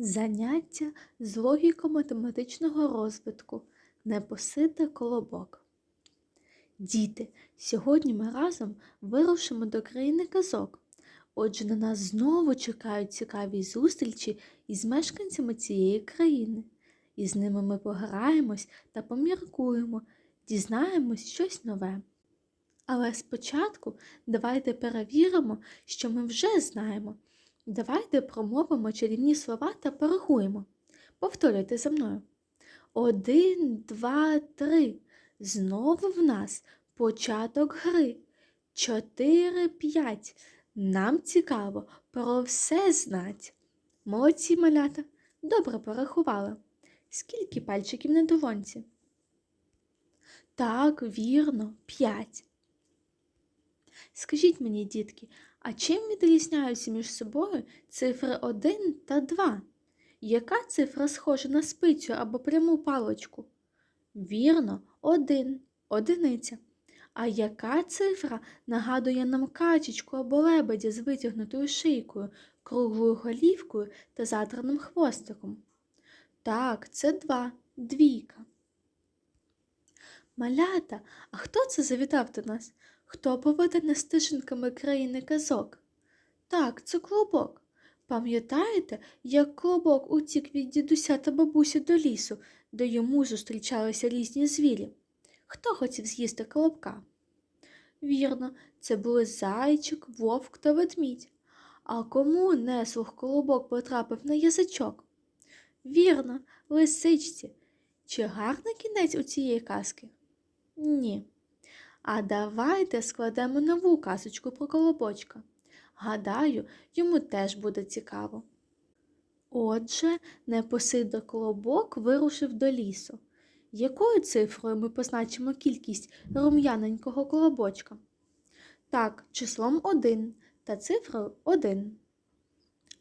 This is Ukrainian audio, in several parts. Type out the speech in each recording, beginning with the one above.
Заняття з логіко-математичного розвитку Непосиде колобок. Діти, сьогодні ми разом вирушимо до країни казок. Отже, на нас знову чекають цікаві зустрічі із мешканцями цієї країни. І з ними ми пограємось та поміркуємо, дізнаємось щось нове. Але спочатку давайте перевіримо, що ми вже знаємо. Давайте промовимо чарівні слова та порахуємо. Повторюйте за мною. Один, два, три. Знову в нас початок гри. Чотири, п'ять. Нам цікаво про все знать. Молодці малята. Добре порахували. Скільки пальчиків на долонці? Так, вірно, п'ять. Скажіть мені, дітки, а чим відрізняються між собою цифри 1 та 2? Яка цифра схожа на спицю або пряму паличку? Вірно, 1, одиниця. А яка цифра нагадує нам качечку або лебедя з витягнутою шийкою, круглою голівкою та затраним хвостиком? Так, це 2, двійка. Малята, а хто це завітав до нас? Хто поведе стежинками країни казок? Так, це клубок. Пам'ятаєте, як клубок утік від дідуся та бабусі до лісу, де йому зустрічалися різні звірі? Хто хотів з'їсти колобка? Вірно, це були зайчик, вовк та ведмідь. А кому неслух колобок потрапив на язичок? Вірно, лисичці. Чи гарний кінець у цієї казки? Ні. А давайте складемо нову казочку про колобочка. Гадаю, йому теж буде цікаво. Отже, непосидо колобок вирушив до лісу. Якою цифрою ми позначимо кількість рум'яненького колобочка? Так, числом 1 та цифрою 1.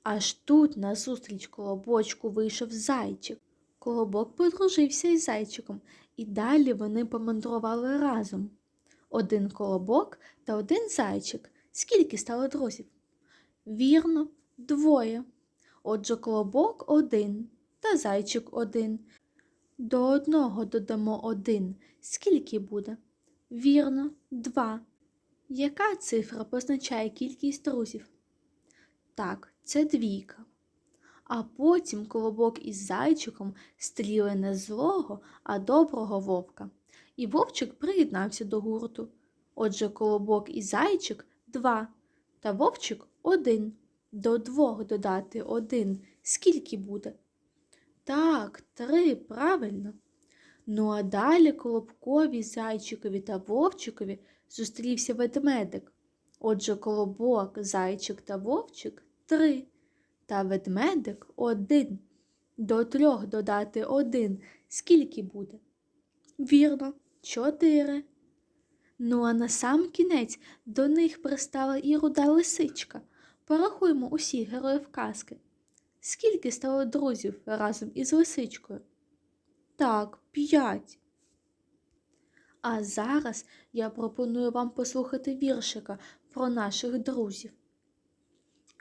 Аж тут назустріч колобочку вийшов зайчик. Колобок подружився із зайчиком, і далі вони помандрували разом. Один колобок та один зайчик. Скільки стало друзів? Вірно, двоє. Отже, колобок один та зайчик один. До одного додамо один. Скільки буде? Вірно, два. Яка цифра позначає кількість друзів? Так, це двійка. А потім колобок із зайчиком стріли не злого, а доброго вовка. І вовчик приєднався до гурту. Отже, колобок і зайчик два, та вовчик один. До двох додати один. Скільки буде? Так, три, правильно. Ну а далі колобкові, зайчикові та вовчикові зустрівся ведмедик. Отже, колобок, зайчик та вовчик три, та ведмедик один. До трьох додати один. Скільки буде? Вірно, чотири. Ну, а на сам кінець до них пристала і руда лисичка. Порахуємо усіх героїв казки. Скільки стало друзів разом із лисичкою? Так, п'ять. А зараз я пропоную вам послухати віршика про наших друзів.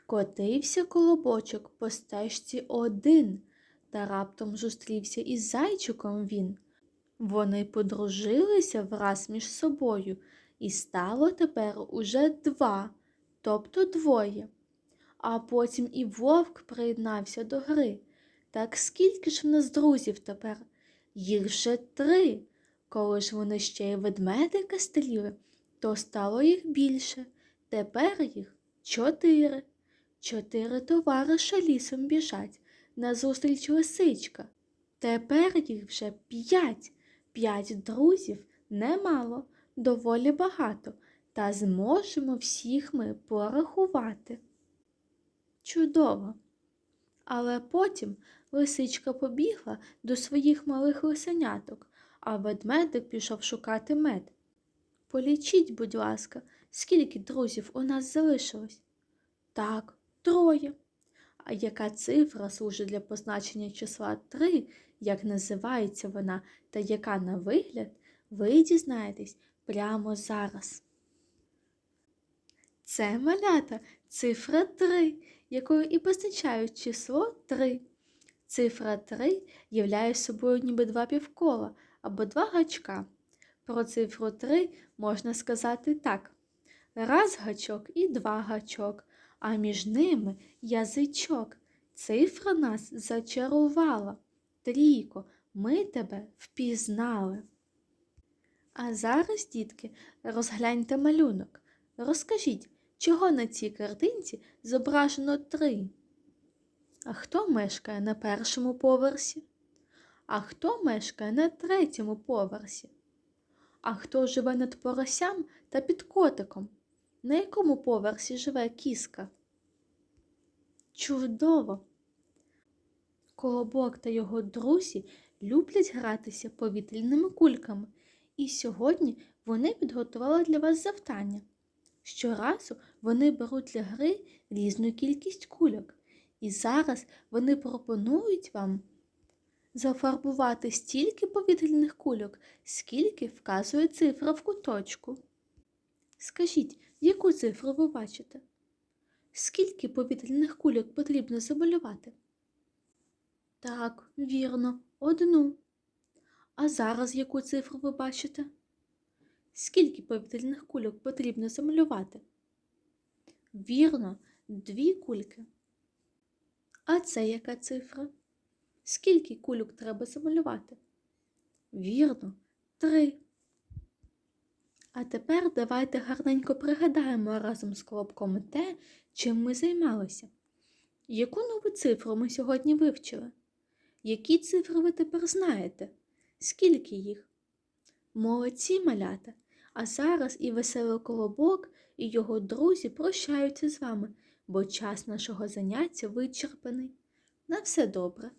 Котився колобочок по стежці один, та раптом зустрівся із зайчиком він. Вони подружилися враз між собою, і стало тепер уже два, тобто двоє. А потім і вовк приєднався до гри. Так скільки ж в нас друзів тепер? Їх вже три. Коли ж вони ще й ведмедика стріли, то стало їх більше. Тепер їх чотири. Чотири товариша лісом біжать, назустріч лисичка. Тепер їх вже п'ять. П'ять друзів немало, доволі багато, та зможемо всіх ми порахувати. Чудово! Але потім лисичка побігла до своїх малих лисеняток, а ведмедик пішов шукати мед. Полічіть, будь ласка, скільки друзів у нас залишилось? Так, троє. А яка цифра служить для позначення числа 3, як називається вона та яка на вигляд, ви дізнаєтесь прямо зараз. Це малята цифра 3, якою і позначають число 3. Цифра 3 являє собою ніби два півкола або два гачка. Про цифру 3 можна сказати так. Раз гачок і два гачок, а між ними язичок. Цифра нас зачарувала. Трійко, ми тебе впізнали. А зараз, дітки, розгляньте малюнок. Розкажіть, чого на цій картинці зображено три? А хто мешкає на першому поверсі? А хто мешкає на третьому поверсі? А хто живе над поросям та під котиком? На якому поверсі живе кіска? Чудово! Колобок та його друзі люблять гратися повітряними кульками, і сьогодні вони підготували для вас завдання. Щоразу вони беруть для гри різну кількість кульок, і зараз вони пропонують вам зафарбувати стільки повітряних кульок, скільки вказує цифра в куточку. Скажіть, яку цифру ви бачите? Скільки повітряних кульок потрібно замалювати? Так, вірно, одну. А зараз яку цифру ви бачите? Скільки повітряних кульок потрібно замалювати? Вірно, дві кульки. А це яка цифра? Скільки кульок треба замалювати? Вірно, три. А тепер давайте гарненько пригадаємо разом з Колобком те, чим ми займалися. Яку нову цифру ми сьогодні вивчили? Які цифри ви тепер знаєте? Скільки їх? Молодці малята! А зараз і веселий колобок, і його друзі прощаються з вами, бо час нашого заняття вичерпаний. На все добре!